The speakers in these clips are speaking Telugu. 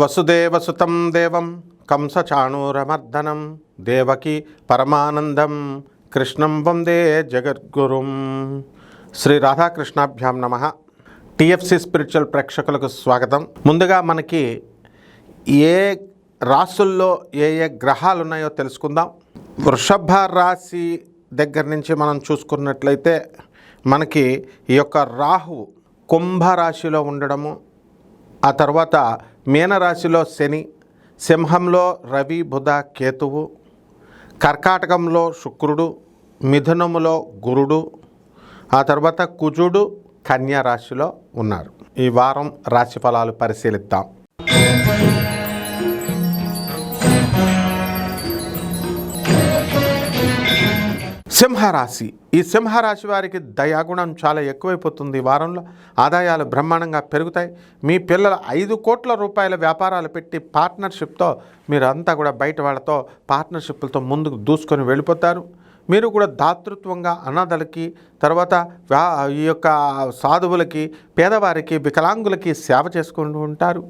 వసుదేవసుతం దేవం కంసచాణూరమర్దనం దేవకి పరమానందం కృష్ణం వందే జగద్గురుం శ్రీ రాధాకృష్ణాభ్యాం నమ టిఎఫ్సి స్పిరిచువల్ ప్రేక్షకులకు స్వాగతం. ముందుగా మనకి ఏ రాసుల్లో ఏ ఏ గ్రహాలు ఉన్నాయో తెలుసుకుందాం. వృషభ రాశి దగ్గర నుంచి మనం చూసుకున్నట్లయితే మనకి ఈ యొక్క రాహు కుంభరాశిలో ఉండడము ఆ తర్వాత మీనరాశిలో శని సింహంలో రవి బుధ కేతువు కర్కాటకంలో శుక్రుడు మిథునములో గురుడు ఆ తర్వాత కుజుడు కన్యా రాశిలో ఉన్నారు. ఈ వారం రాశి ఫలాలు పరిశీలిద్దాం. సింహరాశి ఈ సింహరాశి వారికి దయాగుణం చాలా ఎక్కువైపోతుంది. వారంలో ఆదాయాలు బ్రహ్మాండంగా పెరుగుతాయి. మీ పిల్లల ఐదు కోట్ల రూపాయల వ్యాపారాలు పెట్టి పార్ట్నర్షిప్తో మీరు అంతా కూడా బయట వాళ్ళతో పార్ట్నర్షిప్లతో ముందుకు దూసుకొని వెళ్ళిపోతారు. మీరు కూడా దాతృత్వంగా అనాథలకి తర్వాత ఈ యొక్క సాధువులకి పేదవారికి వికలాంగులకి సేవ చేసుకుంటూ ఉంటారు.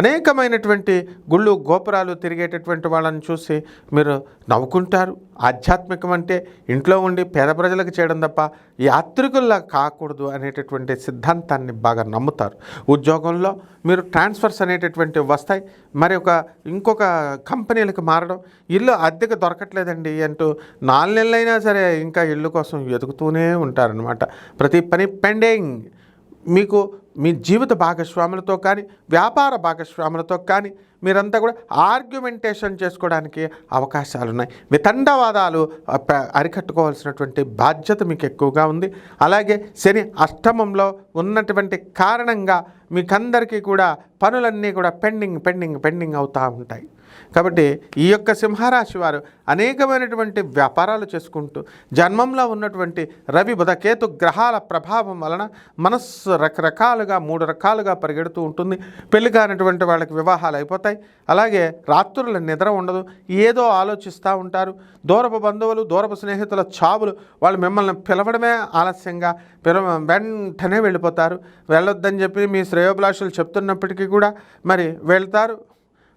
అనేకమైనటువంటి గుళ్ళు గోపురాలు తిరిగేటటువంటి వాళ్ళని చూసి మీరు నవ్వుకుంటారు. ఆధ్యాత్మికం అంటే ఇంట్లో ఉండి పేద ప్రజలకు చేయడం తప్ప యాత్రికుల్లా కాకూడదు అనేటటువంటి సిద్ధాంతాన్ని బాగా నమ్ముతారు. ఉద్యోగంలో మీరు ట్రాన్స్ఫర్స్ అనేటటువంటివి వస్తాయి. మరి ఒక ఇంకొక కంపెనీలకు మారడం ఇల్లు అద్దెకు దొరకట్లేదండి అంటూ నాలుగు నెలలైనా సరే ఇంకా ఇల్లు కోసం వెతుకుతూనే ఉంటారనమాట ప్రతి పని పెండింగ్. మీకు మీ జీవిత భాగస్వాములతో కానీ వ్యాపార భాగస్వాములతో కానీ మీరంతా కూడా ఆర్గ్యుమెంటేషన్ చేసుకోవడానికి అవకాశాలు ఉన్నాయి వితండవాదాలు తండవాదాలు అరికట్టుకోవాల్సినటువంటి బాధ్యత మీకు ఎక్కువగా ఉంది. అలాగే శని అష్టమంలో ఉన్నటువంటి కారణంగా మీకందరికీ కూడా పనులన్నీ కూడా పెండింగ్ పెండింగ్ పెండింగ్ అవుతూ ఉంటాయి. కాబట్టి ఈ యొక్క సింహరాశి వారు అనేకమైనటువంటి వ్యాపారాలు చేసుకుంటూ జన్మంలో ఉన్నటువంటి రవి బుధకేతు గ్రహాల ప్రభావం వలన మనస్సు రకరకాలుగా మూడు రకాలుగా పరిగెడుతూ ఉంటుంది. పెళ్ళి కానటువంటి వాళ్ళకి వివాహాలు అయిపోతాయి. అలాగే రాత్రుల నిద్ర ఉండదు. ఏదో ఆలోచిస్తూ ఉంటారు. దూరపు బంధువులు దూరపు స్నేహితుల చావులు వాళ్ళు మిమ్మల్ని పిలవడమే ఆలస్యంగా పిలవ వెంటనే వెళ్ళిపోతారు. వెళ్ళొద్దని చెప్పి మీ శ్రేయోభిలాషులు చెప్తున్నప్పటికీ కూడా మరి వెళ్తారు.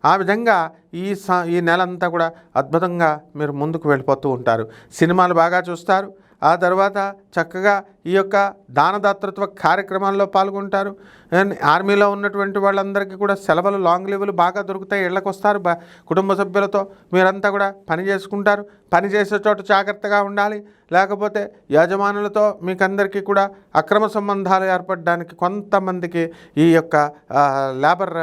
ఆ విధంగా ఈ స ఈ నెలంతా కూడా అద్భుతంగా మీరు ముందుకు వెళ్ళిపోతూ ఉంటారు. సినిమాలు బాగా చూస్తారు. ఆ తర్వాత చక్కగా ఈ యొక్క దానదాతృత్వ కార్యక్రమాల్లో పాల్గొంటారు. అండ్ ఆర్మీలో ఉన్నటువంటి వాళ్ళందరికీ కూడా సెలవులు లాంగ్ లీవులు బాగా దొరుకుతాయి. ఇళ్ళకి వస్తారు బా కుటుంబ సభ్యులతో మీరంతా కూడా పని చేసుకుంటారు. పని చేసే చోట జాగ్రత్తగా ఉండాలి. లేకపోతే యజమానులతో మీకందరికీ కూడా అక్రమ సంబంధాలు ఏర్పడడానికి కొంతమందికి ఈ యొక్క లేబర్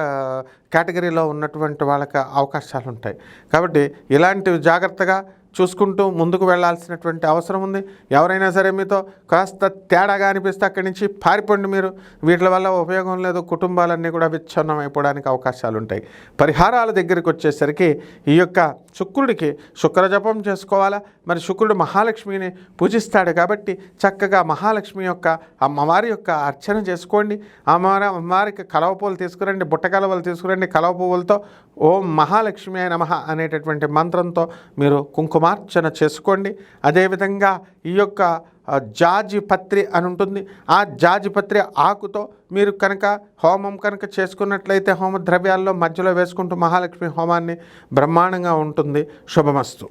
కేటగిరీలో ఉన్నటువంటి వాళ్ళకి అవకాశాలు ఉంటాయి కాబట్టి ఇలాంటివి జాగ్రత్తగా చూసుకుంటూ ముందుకు వెళ్ళాల్సినటువంటి అవసరం ఉంది. ఎవరైనా సరే మీతో కాస్త తేడాగా అనిపిస్తే అక్కడి నుంచి పారిపోండి మీరు. వీటి వల్ల ఉపయోగం లేదు కుటుంబాలన్నీ కూడా విచ్ఛిన్నం అయిపోవడానికి అవకాశాలు ఉంటాయి పరిహారాల దగ్గరికి వచ్చేసరికి ఈ యొక్క శుక్రుడికి శుక్రజపం చేసుకోవాలా? మరి శుక్రుడు మహాలక్ష్మిని పూజిస్తాడు కాబట్టి చక్కగా మహాలక్ష్మి యొక్క అమ్మవారి యొక్క అర్చన చేసుకోండి. అమ్మవారి అమ్మవారికి కలవ పువ్వులు తీసుకురండి బుట్ట కలవలు తీసుకురండి. కలవ పువ్వులతో ఓం మహాలక్ష్మి నమ అనేటటువంటి మంత్రంతో మీరు కుమార్చన చేసుకోండి. అదేవిధంగా ఈ యొక్క జాజిపత్రి జాజి పత్రి అని ఉంటుంది. ఆ జాజి పత్రి ఆకుతో మీరు కనుక హోమం కనుక చేసుకున్నట్లయితే హోమ ద్రవ్యాల్లో మధ్యలో వేసుకుంటూ మహాలక్ష్మి హోమాన్ని బ్రహ్మాండంగా ఉంటుంది. శుభమస్తు.